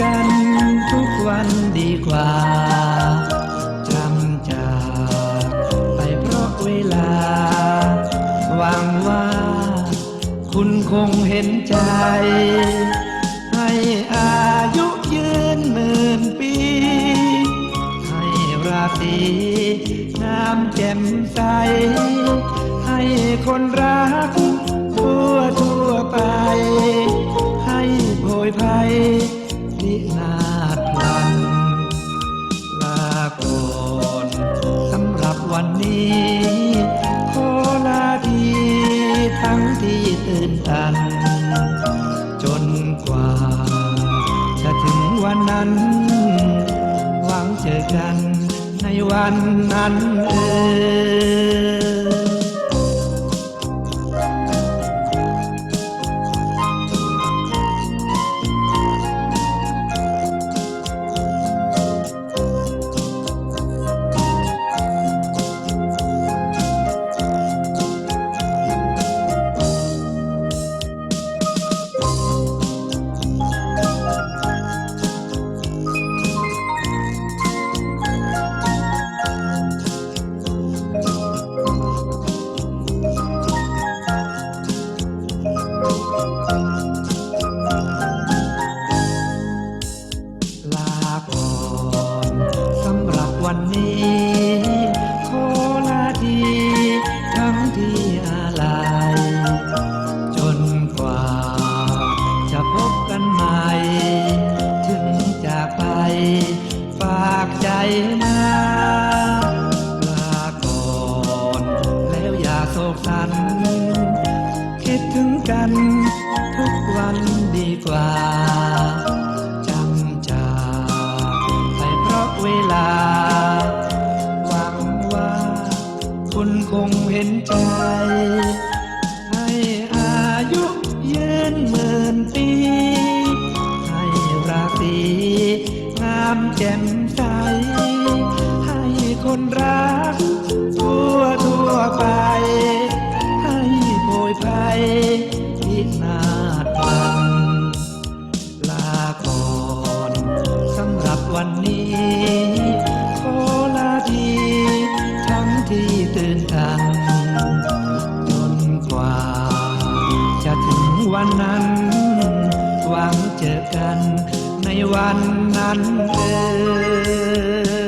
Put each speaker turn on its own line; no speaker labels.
กันทุกวันดีกว่าจำจากไปเพราะเวลา หวังว่าคุณคงเห็นใจ ให้อายุยืนหมื่นปี ให้ราศีน้ำแก่มใส ให้คนรักทั่วทั่วไป ให้โผยภัย พินาศพลันลาก่อนสำหรับวันนี้ ขอลาทีทั้งที่ตื่นตัน จนกว่า จะถึงวันนั้น หวังเจอกันในวันนั้นเออ วันนี้ คงเห็นใจ ให้อายุยืนหมื่นปี ให้ราตรีงามแจ่มใส ให้คนรัก ทั่วทั่วไป ให้โพยภัยพินาศพลันลาก่อนสำหรับวันนี้ เจอกันในวันนั้นเออ